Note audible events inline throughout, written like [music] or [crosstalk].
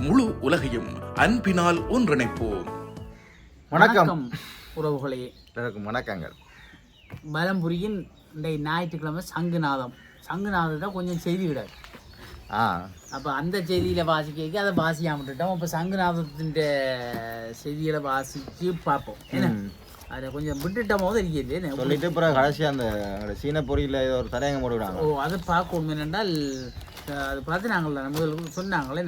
முழு உலகையும் அன்பினால் ஒன்றிணைப்போம். வணக்கம். உறவுகளே. எல்லாருக்கும் வணக்கங்கள். பலம்புரியின் இந்த ஞாயிற்றுக்கிழமை சங்குநாதம். சங்குநாதத்தை கொஞ்சம் செய்தி விடாது ஆ. அப்போ அந்த செய்தியில் வாசிக்க அதை வாசிக்காம விட்டுட்டோம். அப்போ சங்குநாதத்தின் செய்திகளை வாசித்து பார்ப்போம். என்ன? அதை கொஞ்சம் விட்டுட்டோம் போது இருக்கல சொல்லிட்டு அப்புறம் கடைசி அந்த சீன பொறியில் ஏதோ ஒரு தலையங்க போட்டுவிடாங்க ஓ அதை பார்க்கணும் என்னென்றால் அது பார்த்து நாங்கள் முதல் சொன்னாங்களே.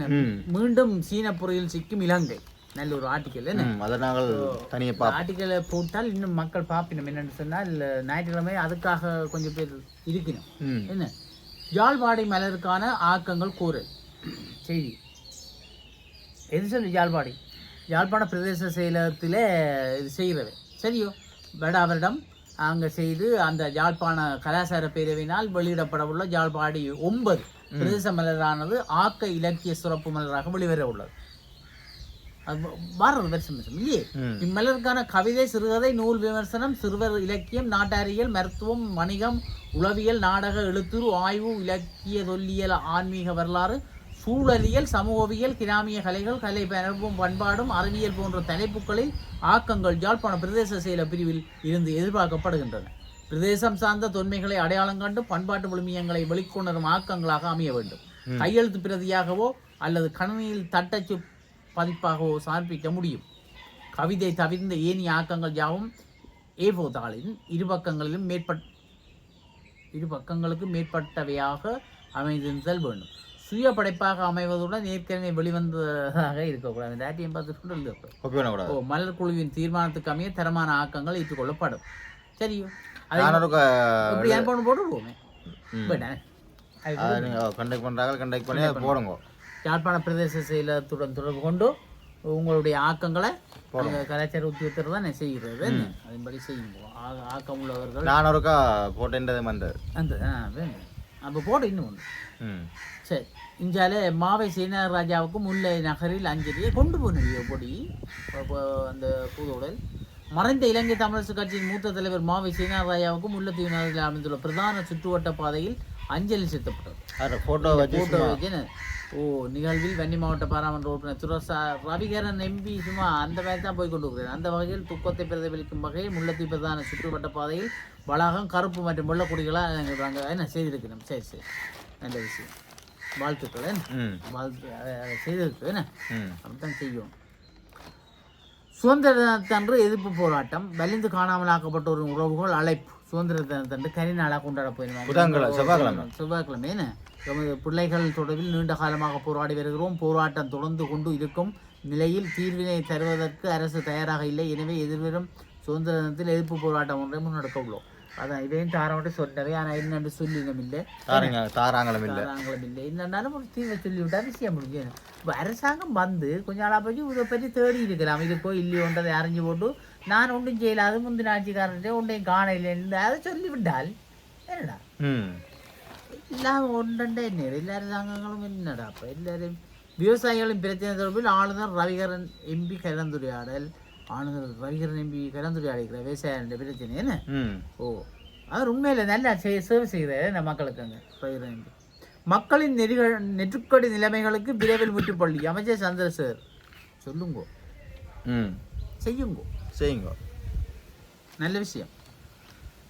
மீண்டும் சீன பொறியில் சிக்கும் இலங்கை. நல்ல ஒரு ஆர்டிக்கல் அதை நாங்கள் தனியாக ஆர்டிக்கலை போட்டால் இன்னும் மக்கள் பார்ப்பினோம் என்னன்னு சொன்னால் ஞாயிற்றுக்கிழமை அதுக்காக கொஞ்சம் பேர் இருக்கணும் என்ன? யாழ்ப்பாடி மலருக்கான ஆக்கங்கள் கூறல் செய்தி. எது சொல்லு யாழ்ப்பாடி யாழ்ப்பாண பிரதேச செயலகத்தில் இது செய்கிறது. சரியோ? வடாவரிடம் அங்கே செய்து அந்த யாழ்ப்பாண கலாச்சார பேரவையினால் வெளியிடப்படவுள்ள யாழ்ப்பாடி ஒன்பது பிரதேச மலரானது ஆக்க இலக்கிய சிறப்பு மலராக வெளிவர உள்ளது வருஷம் வருஷம் இல்லையே. இம்மலருக்கான கவிதை சிறுகதை நூல் விமர்சனம் சிறுவர் இலக்கியம் நாட்டாரியல் மருத்துவம் வணிகம் உளவியல் நாடக எழுத்துரு ஆய்வு இலக்கிய தொல்லியல் ஆன்மீக வரலாறு சூழலியல் சமூகவியல் கிராமிய கலைகள் கலை பரப்பும் பண்பாடும் அறிவியல் போன்ற தலைப்புகளில் ஆக்கங்கள் யாழ்ப்பாண பிரதேச செயல பிரிவில் இருந்து எதிர்பார்க்கப்படுகின்றன. பிரதேசம் சார்ந்த தொன்மைகளை அடையாளம் கண்டு பண்பாட்டு விழுமியங்களை வெளிக்கொணரும் ஆக்கங்களாக அமைய வேண்டும். கையெழுத்து பிரதியாகவோ அல்லது கணினியில் தட்டச்சு பதிப்பாகவோ சமர்ப்பிக்க முடியும். கவிதை தவிர்ந்த ஏனைய ஆக்கங்கள் யாவும் ஏபோ தாளின் இரு பக்கங்களிலும் மேற்பட் இரு பக்கங்களுக்கு மேற்பட்டவையாக அமைந்திருத்தல் வேண்டும். சுய படைப்பாக அமைவதுடன் ஏற்கனவே வெளிவந்ததாக இருக்கக்கூடாது. இந்த ஆட்டியம் பார்த்து ஓ மலர் குழுவின் தீர்மானத்துக்கு அமைய தரமான ஆக்கங்கள் ஏற்றுக்கொள்ளப்படும் சரியோ. இப்படி ஏற்பாடு போட்டுருவோமே கண்டக்ட் பண்ணுறாங்க கண்டக்ட் பண்ணி போடுங்க. யாழ்ப்பாண பிரதேச செயலகத்துடன் தொடர்பு கொண்டு உங்களுடைய ஆக்கங்களை கலாச்சார உத்தியோகத்தர் தான் செய்கிறது. அதன்படி செய்யுங்க. ஆ- ஆக்கம் உள்ளவர்கள். நான் ஒருக்கா போட்டேன்றது வந்தது. அந்த அப்போ போடு இன்னும் ஒன்று சரி. இந்தியாவில் மாவை சீனார் ராஜாவுக்கு முல்லை நகரில் அஞ்சலியை கொண்டு போனீங்க பொடி அந்த பூதோடல் மறைந்த இலங்கை தமிழரசு கட்சியின் மூத்த தலைவர் மாவை சீனார் ராஜாவுக்கு முல்லைத்தீவு நகரில் அமைந்துள்ள பிரதான சுற்றுவட்ட பாதையில் அஞ்சலி செலுத்தப்பட்டது. ஃபோட்டோ வச்சு ஓ நிகழ்வில் வன்னி மாவட்ட பாராளுமன்ற உறுப்பினர் துரசா ரவிகரன் எம்பி சும்மா அந்த மாதிரி தான் போய் கொண்டு இருக்கிறார். அந்த வகையில் துக்கத்தை பிரதிபலிக்கும் வகையில் முல்லத்தீவு பிரதான சுற்றுவட்ட பாதையில் வளாகம் கருப்பு மற்றும் வெள்ளை கொடிகளாக நாங்கள் என்ன செய்திருக்கிறோம் சரி சரி. நல்ல விஷயம். வாழ்த்துக்கள் வாழ்த்து அதை செய்திருக்கு என்ன? அப்படித்தான் செய்யும் சுதந்திர தினத்தன்று எதிர்ப்பு போராட்டம் வலிந்து காணாமல் ஆக்கப்பட்ட ஒரு உறவுகள் அழைப்பு. சுதந்திர தினத்தன்று நாளாக கொண்டாட புதன்கிழமை, செவ்வாய்க்கிழமை. செவ்வாய்க்கிழமை என்ன? எமது பிள்ளைகள் தொடர்பில் நீண்ட காலமாக போராடி வருகிறோம். போராட்டம் தொடர்ந்து கொண்டு இருக்கும் நிலையில் தீர்வினை தருவதற்கு அரசு தயாராக இல்லை. எனவே எதிர்வரும் சுதந்திர தினத்தில் எதிர்ப்பு போராட்டம் ஒன்றை முன்னெடுக்க உள்ளோம். அதான் இதையும் தாரமட்டு சொன்னவே ஆனால் என்னென்று சொல்லினம் இல்லை தாரங்க தாராங்களும் இல்லை தாராங்களும் இல்லை என்னன்னாலும் ஒரு தீர்வை சொல்லிவிட்டா விஷயம் முடிஞ்சு இப்போ அரசாங்கம் வந்து கொஞ்ச நாளாக போய் இதை பற்றி தேடி இருக்கலாம் இருக்கோ இல்லையோன்றதை அறிஞ்சு போட்டு நான் ஒன்றும் செய்யலாது முந்தின ஆட்சிக்காரர்கிட்ட ஒன்றையும் காண இல்லைன்னு அதை சொல்லிவிட்டால் என்னடா எல்லாம் ஒன்றண்டே என்ன எல்லா அரசாங்கங்களும் என்னடா அப்போ எல்லாரும் விவசாயிகளின் பிரச்சனை தொடர்பில் ஆளுநர் ரவிகரன் எம்பி கலந்துரையாடல் ஆளுநர் ரவிகரன் எம்பி கலந்துரையாடுகிற விவசாயிகளுடைய பிரச்சனை என்ன? ஓ அது உண்மையில் நல்லா சேவை செய்கிறாரு இந்த மக்களுக்கு அங்கே? ரவிகரன் எம்பி மக்களின் நெருக நெருக்கடி நிலைமைகளுக்கு விரைவில் முற்றுப்பள்ளி. அமைச்சர் சந்திரசேகர் சொல்லுங்கோ. ம். செய்யுங்கோ. செய்யுங்க. நல்ல விஷயம்.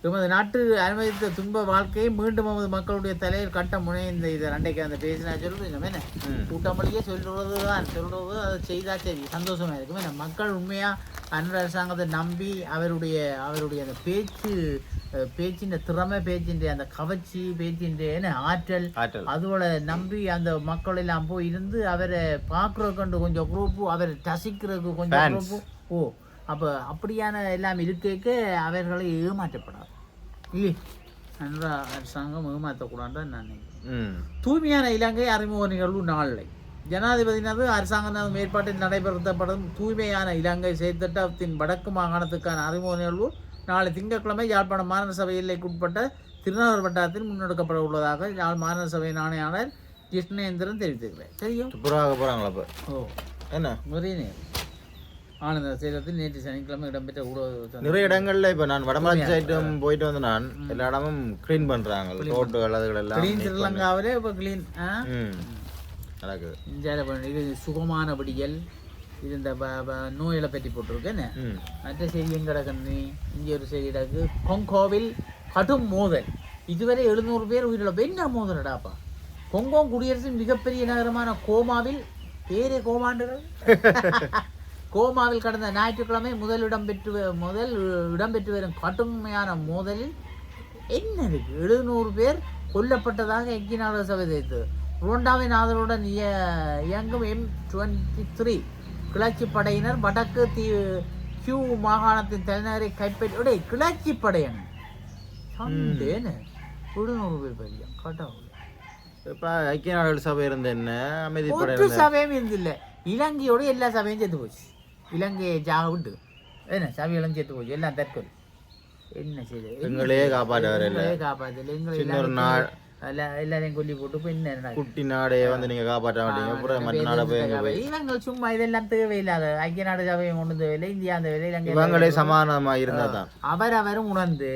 எமது நாட்டு அனுமதித்த துன்ப வாழ்க்கையை மீண்டும் நமது மக்களுடைய தலையில் கட்ட முனைந்த இதை அன்றைக்கு அந்த பேசினா சொல்லுங்க என்ன? ம். கூட்டமளியே சொல்றது தான் சொல்றது அதை செய்தா சரி. சந்தோஷமா இருக்கும். ஏன்னா மக்கள் உண்மையா அன்று அரசாங்கத்தை நம்பி அவருடைய அவருடைய அந்த பேச்சு பேச்சின் திறமை பேச்சின் அந்த கவர்ச்சி பேச்சின் என்ன? ஆற்றல். அதோட நம்பி அந்த மக்கள் எல்லாம் போய் இருந்து அவரை பார்க்குறதுக்கு கொஞ்சம் குரூப்பு அவரை ரசிக்கிறதுக்கு கொஞ்சம். குரூப்பு ஓ அப்போ அப்படியான எல்லாம் இருக்க அவர்களை ஏமாற்றப்படாது. இல்லையே நன்றா அரசாங்கம் ஏமாற்றக்கூடாதுன்னு நான் தூய்மையான இலங்கை அறிமுக நிகழ்வு நாளை ஜனாதிபதியினது அரசாங்கத்தினது மேற்பாட்டில் நடைபெறுத்தப்படும் தூய்மையான இலங்கை செயற்திட்டத்தின் வடக்கு மாகாணத்துக்கான அறிமுக நிகழ்வு நாளை திங்கட்கிழமை யாழ்ப்பாணம் மாநகர சபை எல்லைக்குட்பட்ட திருநாளூர் வட்டாரத்தில் முன்னெடுக்கப்பட உள்ளதாக யாழ் மாநகர சபையின் ஆணையாளர் கிருஷ்ணேந்திரன் தெரிவித்திருக்கிறார் தெரியும் போகிறாங்களா ஓ என்ன நிறைய நேரம் ஆனந்த சேலத்தில் நேற்று சனிக்கிழமை இடம்பெற்ற ஊடக நிறைய இடங்கள்ல இப்போ நான் வடமராட்சி சைட்டும் போயிட்டு வந்து நான். எல்லா இடமும் க்ளீன் பண்ணுறாங்க ரோட்டுகள் அதுகள் எல்லாம் கிளீன் ஸ்ரீலங்காவிலே இப்போ கிளீன் நடக்குது. இந்தியாவில் இது சுகமான விடியல் இது இந்த நோய்களை பற்றி போட்டிருக்கேன்னு மற்ற செய்தி கிடக்குன்னு? இங்கே ஒரு செய்தி கிடக்கு. கொங்கோவில் கடும் மோதல். இதுவரை எழுநூறு பேர் உயிரிழப்பு. என்ன மோதலடாப்பா கொங்கோ குடியரசின் மிகப்பெரிய நகரமான கோமாவில் பேரே கோமாண்டுகள். [laughs] கோமாவில் கடந்த ஞாயிற்றுக்கிழமை முதல் இடம்பெற்று வ- முதல் இடம்பெற்று வரும் கடுமையான மோதலில் என்ன இருக்கு எழுநூறு பேர் கொல்லப்பட்டதாக ஐக்கிய நாடுகள் சபை தெரிவித்தது ருவண்டாவின் ஆதரவுடன் இய- இயங்கும் எம் டுவெண்ட்டி த்ரீ கிளர்ச்சி படையினர் வடக்கு தீ கியூ மாகாணத்தின் தலைநகரை கைப்பற்றி கிளர்ச்சி படையன். சண்டேன்னு எழுநூறு பேர் பையன் கடவுளே இப்போ ஐக்கிய நாடுகள் சபை இருந்த என்ன? ஒரு சபையும் இருந்தில்ல. இலங்கையோட எல்லா சபையும் செத்து போச்சு. இலங்கையை ஜாக விட்டு என்ன சபையெல்லாம் செத்து போச்சு எல்லாம் தற்கொலை. என்ன செய்யுது எங்களையே காப்பாற்ற எங்களை ஒரு எல்லாரையும் நாள் எல்லா- எல்லாரையும் கொல்லி போட்டு இப்போ என்ன? குட்டி நாடையே வந்து நீங்க காப்பாற்ற மாட்டீங்க. அப்புறம் மற்ற நாடை போய் போய் இவங்க சும்மா இதெல்லாம் தேவையில்லாத ஐக்கிய நாடு சபையும் ஒன்றும் தேவையில்லை இந்தியா தேவையில்லை இலங்கை இவங்களே சமாதானமா இருந்தா தான். அவர் அவரும் உணர்ந்து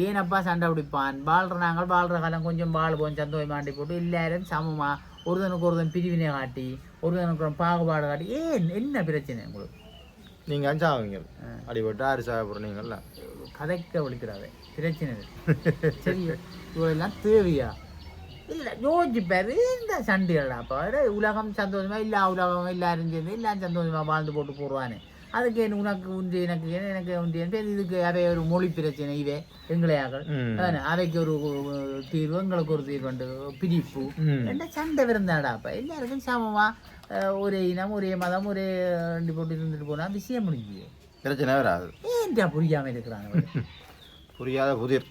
ஏனப்பா சண்டை பிடிப்பான்? வாழ்ற நாங்கள் வாழ்ற காலம் கொஞ்சம் வாழ்வோம் சந்தோஷம் மாட்டி போட்டு எல்லாரும் சமமா ஒருத்தனுக்கு ஒருத்தன் பிரிவினை காட்டி ஒருத்தனுக்கு ஒரு பாகுபாடு காட்டி. ஏன்? என்ன பிரச்சனை உங்களுக்கு? நீங்க அஞ்சாவீங்க அடிபட்டு ஆறு சாக போறீங்கல்ல கதைக்க ஒழிக்கிறாவே. பிரச்சனை. சரி இவெல்லாம் தேவையா? இல்லை யோசிப்பாரு. இந்த சண்டைகள்டாப்பா உலகம் சந்தோஷமா இல்லா உலகம் எல்லாரும் சேர்ந்து எல்லாம் சந்தோஷமா வாழ்ந்து போட்டு போடுவானே. அதுக்கு என்ன உனக்கு உண்டு எனக்கு எனக்கு உண்டு என்ன இதுக்கு. அவை ஒரு மொழி பிரச்சனை இவே. அதானே, அவைக்கு ஒரு தீர்வு எங்களுக்கு ஒரு தீர்வு பிரிப்பு. என்ன சண்டை விருந்தாடாப்பா எல்லாருக்கும் சமமா? அஹ், ஒரே இனம் ஒரே மதம் ஒரே ரெண்டு போட்டு இருந்துட்டு போனா விஷயம் முடிஞ்சு பிரச்சனை வராது ஏன்டா புரியாம இருக்கிறாங்க புரியாத புதிர்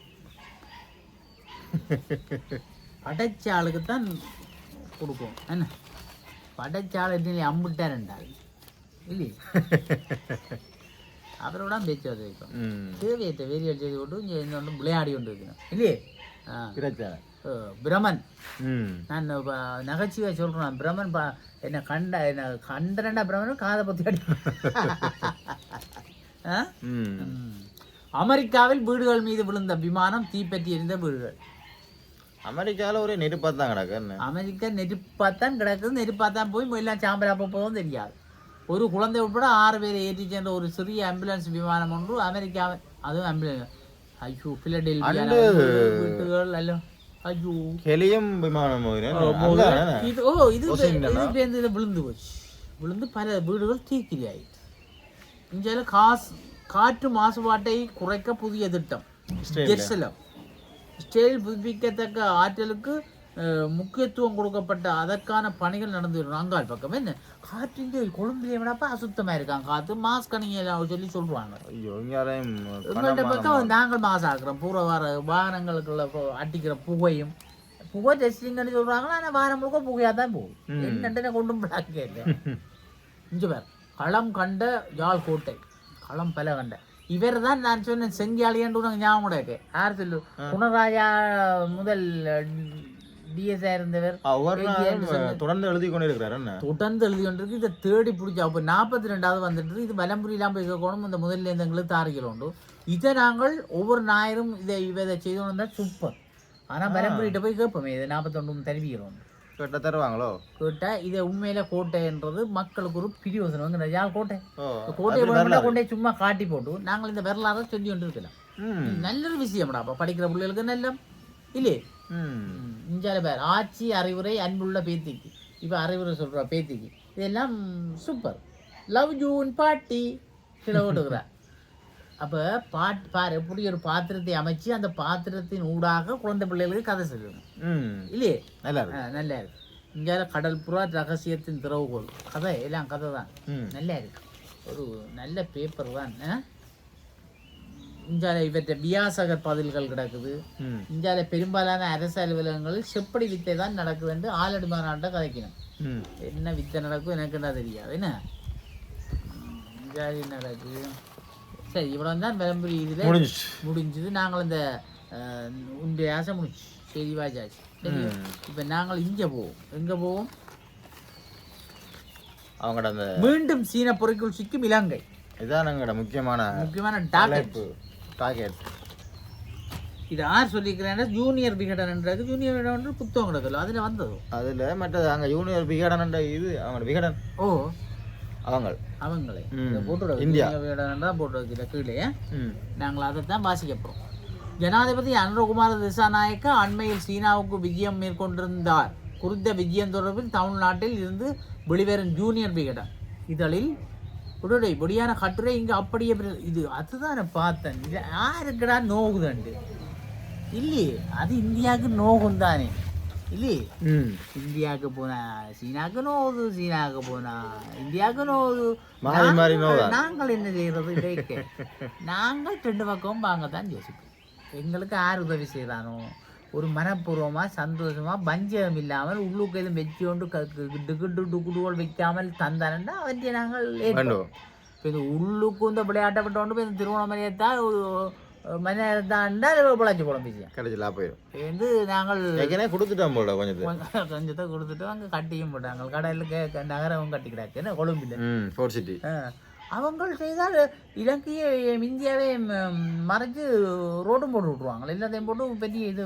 படைச்ச ஆளுக்கு தான் கொடுக்கும் என்ன படைச்ச ஆள் நீ அம்பிட்டாருண்டா இல்லையே அவரோட பேச்சு வர வைக்கும் ம். தேவையற்ற வேரியல் செய்து போட்டு இங்கே இன்னொன்று விளையாடி கொண்டு இருக்கணும் இல்லையே. பிரச்சனை பிரமன். நான் நகைச்சுவை சொல்கிறேன் பிரமன் பா என்ன கண்ட என்ன கண்டனண்டா பிரமன் காதை பற்றி அடி. அமெரிக்காவில் வீடுகள் மீது விழுந்த விமானம் தீப்பற்றி எரிந்த வீடுகள். அமெரிக்கால ஒரே நெருப்பா தான் கிடக்கு அமெரிக்கா நெருப்பாத்தான் கிடக்குது நெருப்பாத்தான் போய் எல்லாம் சாம்பலா போவதும் தெரியாது. ஒரு குழந்தை உட்பட ஆறு பேரை ஏற்றி சென்ற ஒரு சிறிய ஆம்புலன்ஸ் விமானம் ஒன்று அமெரிக்காவில் அதுவும் ஆம்புலன்ஸ் ஐயோ பிலடெல்பியா வீட்டுகள் எல்லாம். ஐயோ ஹெலியம் விமானம் இது ஓ இது இது பேருந்து இது விழுந்து போச்சு விழுந்து பல வீடுகள் தீக்கிரி ஆயிடுச்சு இந்தியாவில் காசு காற்று மாசுபாட்டை குறைக்க புதிய திட்டம் ஜெர்சலம் ஸ்டேல் புதுப்பிக்கத்தக்க ஆற்றலுக்கு முக்கியத்துவம் கொடுக்கப்பட்ட அதற்கான பணிகள் நடந்து வரும் அங்காள் பக்கம் என்ன? காற்றின் கொழும்புல விடப்ப அசுத்தமா இருக்காங்க? காத்து மாஸ்க் அணிங்க சொல்லி இங்கேயும் எங்கள்கிட்ட பக்கம் நாங்கள் மாசு ஆக்குறோம். பூரா வார வாகனங்களுக்குள்ள அடிக்கிற புகையும். புகை டெஸ்டிங்னு சொல்றாங்களா? ஆனால் வாரம் முழுக்க புகையாக தான் போகும் என்னன்னு கொண்டும் பிளாக்க இல்லை. இங்க பார் களம் கண்ட யாழ் கோட்டை. களம் பல கண்ட. இவர் தான் நான் சொன்னேன் செங்கியாளியன்று உனக்கு ஞாபகம் கூட இருக்கு. யார் சொல்லு? குணராஜா முதல் டிஎஸ்ஆ இருந்தவர் ஒவ்வொரு நாளும் தொடர்ந்து எழுதி கொண்டு இருக்கிறார் தொடர்ந்து எழுதி கொண்டிருக்கு. இதை தேடி பிடிச்சா அப்போ நாற்பத்தி ரெண்டாவது வந்துட்டு இது வலம்புரியெல்லாம் போய் கேட்கணும் இந்த முதல்ல எங்களுக்கு தாரிகள் உண்டு. இதை நாங்கள் ஒவ்வொரு ஞாயிறும் இதை இதை செய்து வந்தால் சூப்பர் ஆனால் வலம்புரிகிட்ட போய் கேட்போமே இதை நாற்பத்தொன்று தெரிவிக்கிறோம் கேட்ட தருவாங்களோ? கேட்டால் இதை உண்மையில கோட்டைன்றது மக்களுக்கு ஒரு பிரியோசனம். யார் கோட்டை? வேணும்னா கொண்டே சும்மா காட்டி போட்டு நாங்கள் இந்த வரலாறை சொல்லி கொண்டு இருக்கலாம் நல்ல ஒரு விஷயம்டா அப்போ படிக்கிற பிள்ளைகளுக்கு நல்ல. இல்லையே? இஞ்சால பேர் ஆட்சி அறிவுரை அன்புள்ள பேத்திக்கு. இப்போ அறிவுரை சொல்கிறா பேத்திக்கு. இதெல்லாம் சூப்பர் லவ் ஜூன் பாட்டி கீழே ஓட்டுக்கிறா அப்போ பாட் பாரு எப்படி ஒரு பாத்திரத்தை அமைச்சு அந்த பாத்திரத்தின் ஊடாக குழந்தை பிள்ளைகளுக்கு கதை சொல்லணும் ம். இல்லையே? நல்லா இருக்கு. நல்லா இருக்கு. இந்தியால கடல் புறா ரகசியத்தின் திறவுகோல். கதை எல்லாம் கதை தான் நல்லா இருக்கு. ஒரு நல்ல பேப்பர் தான்? இந்தியாவில் இவற்றை வியாசகர் பதில்கள் கிடக்குது. இந்தியாவில் பெரும்பாலான அரசு அலுவலகங்களில் செப்படி வித்தை தான் நடக்குது என்று ஆலடி மாநாட்டை கதைக்கணும் என்ன வித்தை நடக்கும் எனக்கு என்ன தெரியாது. என்ன? இந்தியாவில் நடக்குது. சரி இவ்வளோ தான் விளம்பரி இதில் முடிஞ்சது. நாங்கள் இந்த அஹ், உன்னுடைய ஆசை முடிச்சு சரி வாஜாச்சு சரி. இப்போ நாங்கள் இங்கே போவோம். எங்கே போவோம்? அவங்களோட அந்த மீண்டும் சீன பொறைக்குள் சிக்கும் இலங்கை. இதான் எங்களோட முக்கியமான முக்கியமான தலைப்பு. டார்கெட் இது யார் சொல்லிக்கிறேன்னா ஜூனியர் விகடன்ன்றது. ஜூனியர் விகடன் புத்தகம் கிடக்கல அதில் வந்தது? அதில் மற்றது அங்கே யூனியர் விகடன் இது அவங்களோட விகடன். ஓ. அவங்க அவங்களே. போட்டு இந்தியா. விகடன் தான் போட்டு வைக்கல கீழே. நாங்கள் அதை தான் வாசிக்க போகிறோம் ஜனாதிபதி அனுரகுமார திசாநாயக்க அண்மையில் சீனாவுக்கு விஜயம் மேற்கொண்டிருந்தார். குறித்த விஜயம் தொடர்பில் தமிழ்நாட்டில் இருந்து வெளிவரும் ஜூனியர் விகடன். இதழில் உடனே பொடியான கட்டுரை இங்கே அப்படியே இது அதுதான் நான் பார்த்தேன். இது யாருக்குடா நோகுதண்டு? இல்லையே அது இந்தியாவுக்கு நோகும் தானே இல்லையே இந்தியாவுக்கு போனா சீனாவுக்கு நோவுது சீனாவுக்கு போனா இந்தியாவுக்கு மாறி நாங்கள் என்ன செய்யறது இடைக்கு நாங்கள் ரெண்டு பக்கமும் வாங்க தான் யோசிப்போம். எங்களுக்கு யார் உதவி செய்கிறானோ ஒரு மனப்பூர்வமா சந்தோஷமா பஞ்சம் இல்லாமல் உள்ளுக்கு எதுவும் வச்சு கொண்டு க- க- டிகுடு டுகுடுகள் வைக்காமல் தந்தானண்டா அவற்றை நாங்கள் இப்போ இந்த உள்ளுக்கு இந்த விளையாட்டப்பட்டோண்டு இப்போ இந்த திருவண்ணாமலையத்தான் ஒரு மனையத்தாண்டா பிழைச்சி குழம்பிச்சு கடைசியில் போயிடும் வந்து நாங்கள் ஏற்கனவே கொடுத்துட்டோம் போல கொஞ்சம் கொஞ்சத்தை கொடுத்துட்டு அங்கே கட்டியும் போட்டாங்க. கடையில் நகரம் கட்டி கிடக்கு. என்ன கொழும்பில். ஃபோர் சிட்டி அவங்க செய்தால் இலங்கையை இந்தியாவே ம- மறைச்சு ரோடும் போட்டு விட்ருவாங்க எல்லாத்தையும் போட்டு பெரிய இது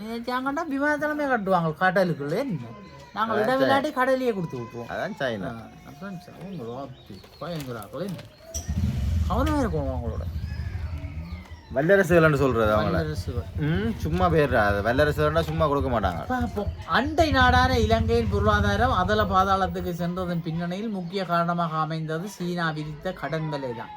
நினைச்சாங்கன்னா விமானத்தலமே கட்டுவாங்க கடலுக்குள்ள. என்ன நாங்கள் இடவில்லாட்டி கடலையே கொடுத்து விட்ருவோம் அதான் சைனா. அதான் அவங்களோ பயங்கராக்கள் கவனமாக இருக்கும் அவங்களோட. வல்லரசுகள்னு சொல்றது அவங்கள. வல்லரசுகள். ம் சும்மா அது வல்லரசுகள்னா சும்மா கொடுக்க மாட்டாங்க. பார்ப்போம் அண்டை நாடான இலங்கையின் பொருளாதாரம் அதல பாதாளத்துக்கு சென்றதன் பின்னணியில் முக்கிய காரணமாக அமைந்தது சீனா விதித்த கடன் விலை தான்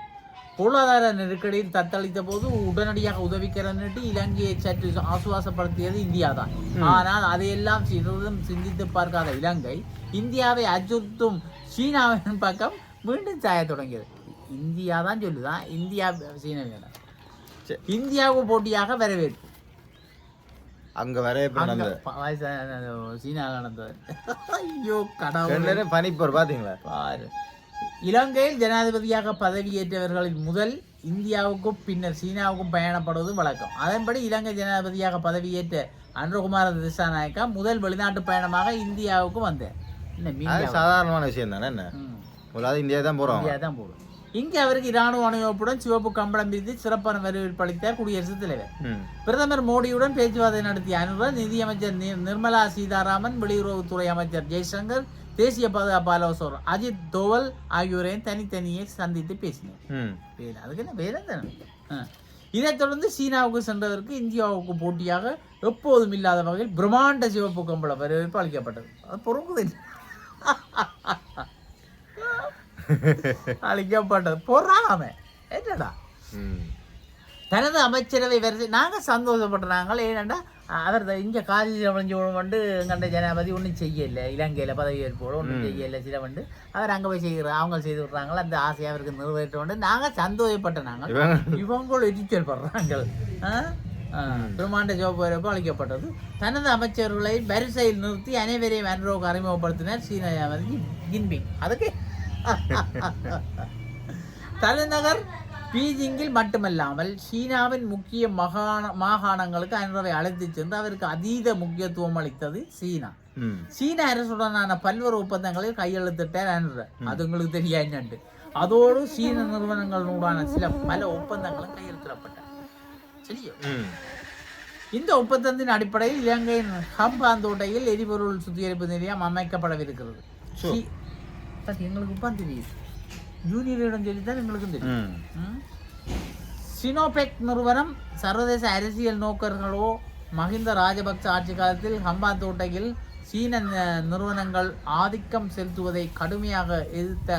பொருளாதார நெருக்கடியில் தத்தளித்த போது உடனடியாக உதவிக்கிறன்னுட்டு இலங்கையை சற்று ஆசுவாசப்படுத்தியது இந்தியா தான் ஆனால் அதையெல்லாம் சிறிதும் சிந்தித்து பார்க்காத இலங்கை இந்தியாவை அச்சுறுத்தும் சீனாவின் பக்கம் மீண்டும் சாய தொடங்கியது. இந்தியா தான் சொல்லுதான். இந்தியா சீனா. இந்தியாவுக்கு போட்டியாக வரவேற்பு. அங்க வர நடந்தது. [laughs] ஐயோ கடவுள். பனிப்போர் பாத்தீங்களா? பாரு. இலங்கையில் ஜனாதிபதியாக பதவியேற்றவர்களில் முதல் இந்தியாவுக்கும் பின்னர் சீனாவுக்கும் பயணப்படுவது வழக்கம். அதன்படி இலங்கை ஜனாதிபதியாக பதவியேற்ற அனுரகுமார திசாநாயக்கா முதல் வெளிநாட்டு பயணமாக இந்தியாவுக்கு வந்தார். சாதாரணமான விஷயம் தானே என்ன? இந்தியா தான் போறோம் இந்தியா தான் போடும் இங்கே அவருக்கு இராணுவ அணிவகுப்புடன் சிவப்பு கம்பளம் விரித்து சிறப்பான வரவேற்பு அளித்தார் குடியரசுத் தலைவர். பிரதமர் மோடியுடன் பேச்சுவார்த்தை நடத்திய அனுவர் நிதியமைச்சர் நிர்மலா சீதாராமன் வெளியுறவுத்துறை அமைச்சர் ஜெய்சங்கர் தேசிய பாதுகாப்பு ஆலோசகர் அஜித் தோவல் ஆகியோரையும் தனித்தனியே சந்தித்து பேசினார். அதுக்கு என்ன வேலை. இதைத் தொடர்ந்து சீனாவுக்கு சென்றதற்கு இந்தியாவுக்கு போட்டியாக எப்போதும் இல்லாத வகையில் பிரம்மாண்ட சிவப்பு கம்பள வரவேற்பு அளிக்கப்பட்டது. அது [laughs] பொறுக்குது அளிக்கப்பட்டது பொறாம என்னடா? தனது அமைச்சரவை வரிசை நாங்கள் சந்தோஷப்படுறாங்க ஏனெண்டா அவர் இங்கே காசி சிலவஞ்சு வந்து எங்கண்ட ஜனாபதி ஒன்றும் செய்யலை. இலங்கையில் பதவியேற்போடு ஒன்றும் செய்யலை. சிலவண்டு அவர் அங்கே போய் செய்கிற அவங்க செய்து விட்றாங்களா அந்த ஆசையை அவருக்கு நிறைவேற்ற வந்து நாங்கள் சந்தோஷப்பட்ட நாங்கள். இவங்க இவங்களும் எரிச்சல் படுறாங்க? ஆ, பிரம்மாண்ட ஜோபரப்பு அளிக்கப்பட்டது தனது அமைச்சர்களை வரிசையில் நிறுத்தி அனைவரையும் அன்ரோக்கு அறிமுகப்படுத்தினார் சீன ஜின்பிங். அதுக்கு [laughs] தலைநகர் பீஜிங்கில் மட்டுமல்லாமல் சீனாவின் முக்கிய மகாண மாகாணங்களுக்கு அனுரவை அழைத்துச் சென்று அவருக்கு அதீத முக்கியத்துவம் அளித்தது சீனா. சீன அரசுடனான பல்வேறு ஒப்பந்தங்களில் கையெழுத்திட்டார் அனுர அது உங்களுக்கு தெரியாது அதோடு சீன நிறுவனங்களுடனான சில பல ஒப்பந்தங்களும் கையெழுத்திடப்பட்டன. சரியா? இந்த ஒப்பந்தத்தின் அடிப்படையில் இலங்கையின் ஹம்பாந்தோட்டையில் எரிபொருள் சுத்திகரிப்பு நிலையம் அமைக்கப்படவிருக்கிறது. பாத்தி, எங்களுக்கு உப்பான் தெரியுது ஜூனியரிடம் சொல்லித்தான் எங்களுக்கும் தெரியும்? சினோபெக் நிறுவனம் சர்வதேச அரசியல் நோக்கர்களோ மஹிந்த ராஜபக்ச ஆட்சி காலத்தில் ஹம்பாந்தோட்டையில் சீன நிறுவனங்கள் ஆதிக்கம் செலுத்துவதை கடுமையாக எதிர்த்த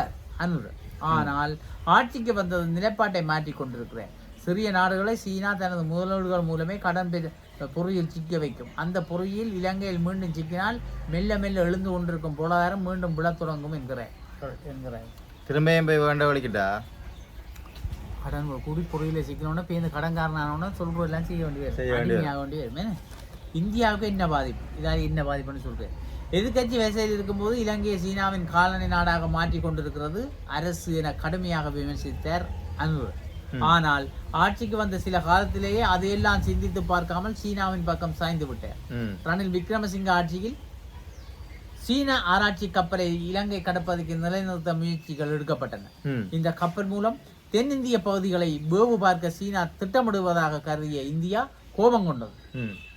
அனுர். ஆனால் ஆட்சிக்கு வந்தது நிலைப்பாட்டை மாற்றிக் கொண்டிருக்கிறேன். சிறிய நாடுகளை சீனா தனது முதலீடுகள் மூலமே கடன் பெற பொறியில் சிக்க வைக்கும். அந்த பொறியில் இலங்கையில் மீண்டும் சிக்கினால் மெல்ல மெல்ல எழுந்து கொண்டிருக்கும் பொருளாதாரம் மீண்டும் விழத் தொடங்கும் என்கிறேன் என்கிறேன். திரும்பியும் போய் வேண்ட வலிக்கிட்டா கடன் குடி பொறியில சிக்கணும்னா இப்போ இந்த கடன்காரனானோன்னா சொல்றது எல்லாம் செய்ய வேண்டியது செய்ய வேண்டியது. இந்தியாவுக்கு என்ன பாதிப்பு? இதால் என்ன பாதிப்புன்னு சொல்றேன். எதிர்க்கட்சி வயசில் இருக்கும்போது இலங்கையை சீனாவின் காலனி நாடாக மாற்றி கொண்டிருக்கிறது அரசு என கடுமையாக விமர்சித்தார் அனுர் ஆனால் ஆட்சிக்கு வந்த சில காலத்திலேயே அதையெல்லாம் சிந்தித்து பார்க்காமல் சீனாவின் பக்கம் சாய்ந்து விட்டார். ரணில் விக்ரமசிங்க ஆட்சியில் சீன ஆராய்ச்சி கப்பலை இலங்கை கடப்பதற்கு நிலைநிறுத்த முயற்சிகள் எடுக்கப்பட்டன. இந்த கப்பல் மூலம் தென்னிந்திய பகுதிகளை வேவு பார்க்க சீனா திட்டமிடுவதாக கருதிய இந்தியா கோபம் கொண்டது.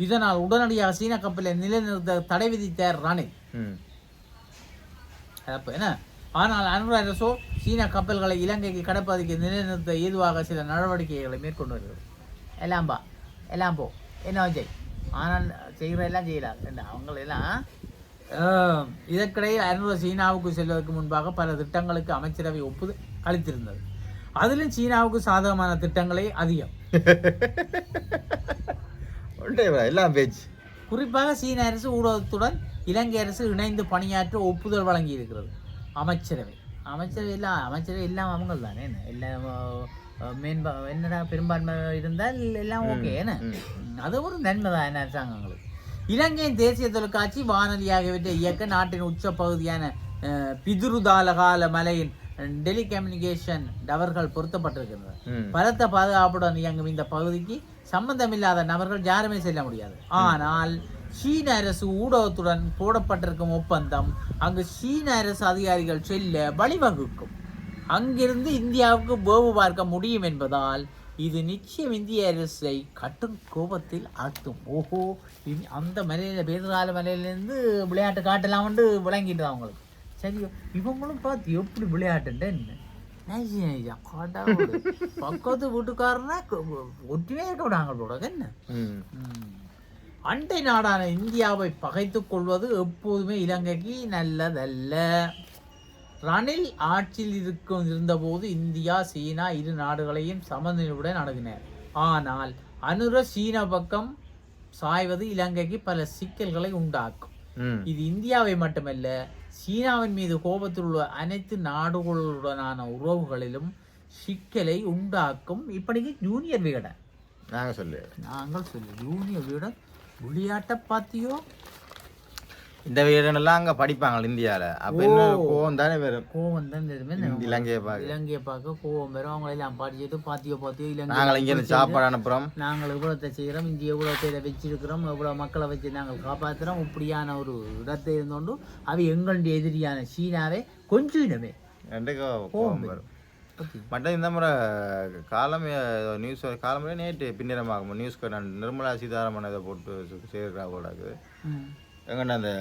இதனால் உடனடியாக சீன கப்பலை நிலைநிறுத்த தடை விதித்தார் ரணில். என்ன? ஆனால் அனுர அரசோ சீன கப்பல்களை இலங்கைக்கு கடப்பதற்கு நிலைநிறுத்த ஏதுவாக சில நடவடிக்கைகளை மேற்கொண்டு வருகிறது. எல்லாம் பா எல்லாம் போ. என்ன விஜய் ஆனால் செய்கிற எல்லாம் செய்யலாம் அவங்களெல்லாம் இதற்கிடையில் அனுர சீனாவுக்கு செல்வதற்கு முன்பாக பல திட்டங்களுக்கு அமைச்சரவை ஒப்புதல் அளித்திருந்தது. அதிலும் சீனாவுக்கு சாதகமான திட்டங்களே அதிகம். [laughs] எல்லாம் பேச்சு. குறிப்பாக சீன அரசு ஊடகத்துடன் இலங்கை அரசு இணைந்து பணியாற்ற ஒப்புதல் வழங்கி இருக்கிறது அமைச்சரவை. அமைச்சரவை எல்லாம் அமைச்சரவை எல்லாம் அவங்க தானே என்ன? எல்லாம் மேன்பா என்னடா பெரும்பான்மை இருந்தால் எல்லாம் ஓகே என்ன? அது ஒரு நன்மை தான் என்ன அரசாங்கங்களுக்கு. இலங்கையின் தேசிய தொலைக்காட்சி வானொலி ஆகியவற்றை இயக்க நாட்டின் உச்ச பகுதியான பிதுருதாலகால மலையின் டெலிகம்யூனிகேஷன் டவர்கள் பொருத்தப்பட்டிருக்கின்றன ம். பலத்த பாதுகாப்புடன் இயங்கும் இந்த பகுதிக்கு சம்பந்தமில்லாத நபர்கள் யாருமே செல்ல முடியாது. ஆனால் சீன அரசு ஊடகத்துடன் போடப்பட்டிருக்கும் ஒப்பந்தம் அங்கு சீன அரசு அதிகாரிகள் செல்ல வழிவகுக்கும். அங்கிருந்து இந்தியாவுக்கு வேவு பார்க்க முடியும் என்பதால் இது நிச்சயம் இந்திய அரசை கட்டும் கோபத்தில் ஆட்டும். ஓஹோ இனி அந்த மலையில பேதுகால மலையிலேருந்து விளையாட்டு காட்டலாம்னு விளங்கிட்டு அவங்களுக்கு சரியோ இவங்களும் பார்த்து எப்படி விளையாட்டுன்னு என்ன? பக்கத்து வீட்டுக்காரனா ஒற்றுமையாக இருக்க விடாங்க போட என்ன. அண்டை நாடான இந்தியாவை பகைத்துக் கொள்வது எப்போதுமே இலங்கைக்கு நல்லதல்ல. ரணில் ஆட்சியில் இருக்கும் இருந்தபோது இந்தியா சீனா இரு நாடுகளையும் சமநிலையுடன் அணுகினர் ஆனால் அனுர சீன பக்கம் சாய்வது இலங்கைக்கு பல சிக்கல்களை உண்டாக்கும். இது இந்தியாவை மட்டுமல்ல சீனாவின் மீது கோபத்தில் உள்ள அனைத்து நாடுகளுடனான உறவுகளிலும் சிக்கலை உண்டாக்கும். இப்படிக்கு ஜூனியர் விகடன். நாங்கள் சொல்லு நாங்கள் சொல்லு ஜூனியர் விகடன் விளையாட்டை பார்த்தியோ இந்த வீரனெல்லாம் அங்கே படிப்பாங்க இந்தியாவில் அப்போ என்ன கோவம் தானே வரும்? கோவம் தான் இந்த இலங்கையை பார்க்க. இலங்கையை பார்க்க கோவம் வரும். அவங்கள எல்லாம் படிச்சுட்டு பாத்தியோ பாத்தியோ இலங்கை நாங்கள் இங்கேருந்து சாப்பாடு அனுப்புகிறோம் நாங்கள் இவ்வளோத்தை செய்கிறோம் இங்கே எவ்வளோத்தை இதை வச்சிருக்கிறோம். எவ்வளோ மக்களை வச்சு நாங்கள் காப்பாற்றுறோம் இப்படியான ஒரு இடத்தை இருந்தோண்டு அவை எங்களுடைய எதிரியான சீனாவே கொஞ்சம் இனமே ரெண்டு கோவம் வரும். மட்டும் இந்த முறை காலம் நியூஸ் காலமே நேற்று பின்னிறமாகும் நியூஸ்க்கு நான் நிர்மலா சீதாராமன் இதை போட்டு சேர்க்கிறா போடாது எங்கள்ட அந்த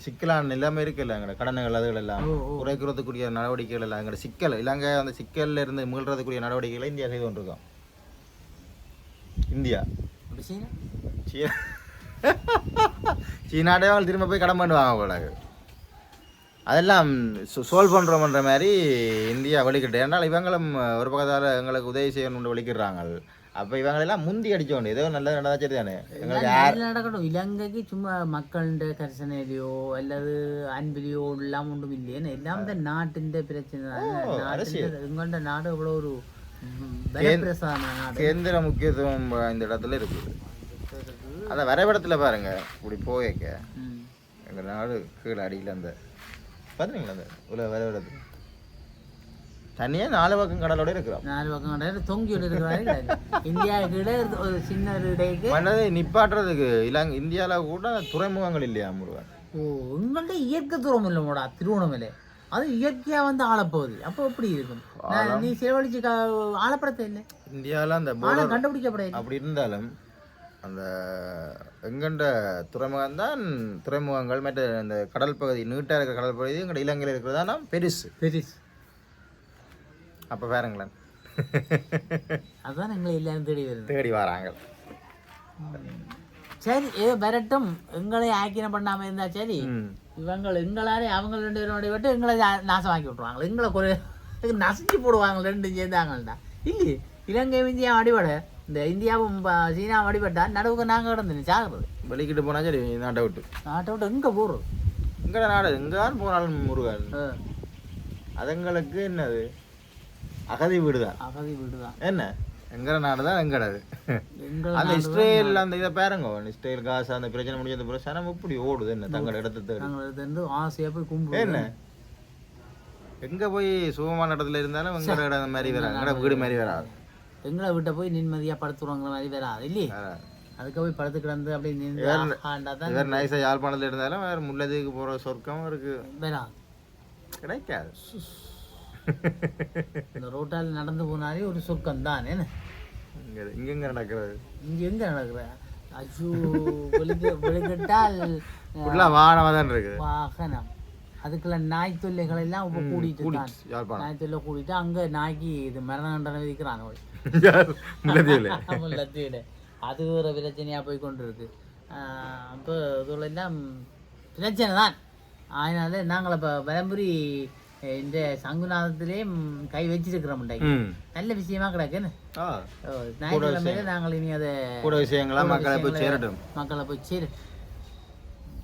சிக்கலான நிலைமை இருக்குல்ல எங்களோட கடன்கள் அதுகள் எல்லாம். குறைக்கிறதுக்குரிய நடவடிக்கைகள் எல்லாம் எங்களோட சிக்கல். இலங்கை அந்த சிக்கல்ல இருந்து மீள்றதுக்குரிய நடவடிக்கைகளை இந்தியா செய்து கொண்டிருக்கோம். இந்தியா. சீனா? சீனா [laughs] சீனாடே அவள் திரும்ப போய் கடன் பண்ணுவாங்க கூடாது அதெல்லாம் சோல்வ் பண்ணுறோம்ன்ற மாதிரி இந்தியா வலிக்கிட்டு ஏன்னால் இவங்களும் ஒரு பக்கத்தால் எங்களுக்கு உதவி செய்யணும்னு வலிக்கிறாங்க அப்போ இவங்களெல்லாம் முந்தி வேண்டியது. ஏதோ நல்லது நடந்தா சரி தானே? எங்களுக்கு நடக்கட்டும். இலங்கைக்கு சும்மா மக்கள்கிட்ட கரிசனையிலையோ அல்லது அன்பிலையோ எல்லாம் ஒன்றும் இல்லையே எல்லாம் இந்த நாட்டின் பிரச்சனை தான். எங்கள்ட நாடு இவ்வளோ ஒரு கேந்திர முக்கியத்துவம் இந்த இடத்துல இருக்குது. அந்த வரைபடத்தில் பாருங்க. இப்படி போயக்க. எங்கள் நாடு கீழே அடியில் அந்த பார்த்துங்களா அந்த உள்ள வரைபடத்தில் தனியாக நாலு பக்கம் கடலோட இருக்கிறோம் நாலு பக்கம் கிடையாது தொங்கி இருக்கிறாரு இந்தியாவுக்கு ஒரு சின்ன ஒரு இடைக்கு மன்னதை நிப்பாட்டுறதுக்கு இலங்கை இந்தியாவில் கூட துறைமுகங்கள் இல்லையா முருகன் ஓ உங்கள்ட்ட இயற்கை தூரம் இல்லை மோடா திருவண்ணாமலை அது இயற்கையா வந்து ஆளப்போகுது. அப்போ எப்படி இருக்கும்? நீ செலவழிச்சு ஆளப்படத்தை இல்லை. இந்தியாவில் அந்த கண்டுபிடிக்கப்பட அப்படி இருந்தாலும் அந்த எங்கண்ட துறைமுகம் தான் துறைமுகங்கள் மற்ற இந்த கடல் பகுதி நீட்டாக இருக்கிற கடல் பகுதி எங்கள்ட இலங்கையில் இருக்கிறதா பெருசு. பெரிஸ் அப்போ பாருங்களேன் அதான் எங்களை எல்லாரும் தேடி வருது. தேடி வராங்க. சரி ஏதோ வரட்டும். எங்களை ஆக்கின பண்ணாம இருந்தா சரி. இவங்க எங்களாலே அவங்க ரெண்டு பேரோட விட்டு எங்களை நா- நாசமாக்கி விட்டுருவாங்க. எங்களை குறை நசுக்கி போடுவாங்க ரெண்டும் சேர்ந்தாங்கள்டா இல்லையே? இலங்கை இந்தியா அடிபட. இந்த இந்தியாவும் சீனா அடிபட்டா நடுவுக்கு நாங்கள் கிடந்து சாகுறது வெளிக்கிட்டு போனால் சரி நாட்டை விட்டு. நாட்டை விட்டு எங்கே போடுறது எங்கட நாடு? எங்கான் போனாலும் முருகன் ஆ. அதுங்களுக்கு என்னது? அகதி வீடு தான் அகதி வீடுதான் என்ன? எங்கட நாடு தான் எங்கட அது? எங்கள் அந்த இஸ்ரேல் அந்த இதை பாருங்க இஸ்ரேல் காசு அந்த பிரச்சனை முடிஞ்சது பிறகு சனம் இப்படி ஓடுது என்ன தங்களோட இடத்தை தேடி? நாங்கள் இது வந்து ஆசையாக போய் கும்பிடுவோம் என்ன? எங்க போய் சுகமான இடத்துல இருந்தாலும் எங்கட இடம் மாதிரி வராது. எங்கட வீடு மாதிரி வராது. எங்களை வீட்டை போய் நிம்மதியாக படுத்துருவாங்கிற மாதிரி வராது இல்லையே. அதுக்கு போய் படுத்து கிடந்து அப்படி நின்று வேற- நைஸா யாழ்ப்பாணத்துல இருந்தாலும் வேற முல்லதுக்கு போற சொர்க்கம் இருக்கு. வராது கிடைக்காது. இந்த ரோட்டால் நடந்து போனாலே ஒரு சொர்க்கம் தான் என்ன? இங்க இங்கெங்க நடக்கிறது? இங்கே எங்கே நடக்கிற? ஐயோ விழுந்து விழுந்துட்டால் ஃபுல்லா வானமா தான் இருக்குது வாகனம். அதுக்குள்ள நாய் தொல்லைகள் எல்லாம் இப்போ கூடிச்சு யாழ்ப்பாணம். நாய் தொல்லை கூட்டிட்டு அங்க நாய்க்கு இது மரண தண்டனை விதிக்கிறான் முல்லத்தீடு அது ஒரு பிரச்சனையா போய் கொண்டு இருக்கு அப்போ இதுல எல்லாம் பிரச்சனை தான். அதனால நாங்கள் இப்போ பரம்புரி இந்த சங்குநாதத்திலே ம், கை வச்சிருக்கிறோம் நல்ல விஷயமா கிடக்குன்னு ஞாயிற்றுக்கிழமையில நாங்கள் இனி அதை கூட விஷயங்களா மக்களை போய் சேரட்டும். மக்களை போய் சேரு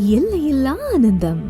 எல்லையில்லா ஆனந்தம்.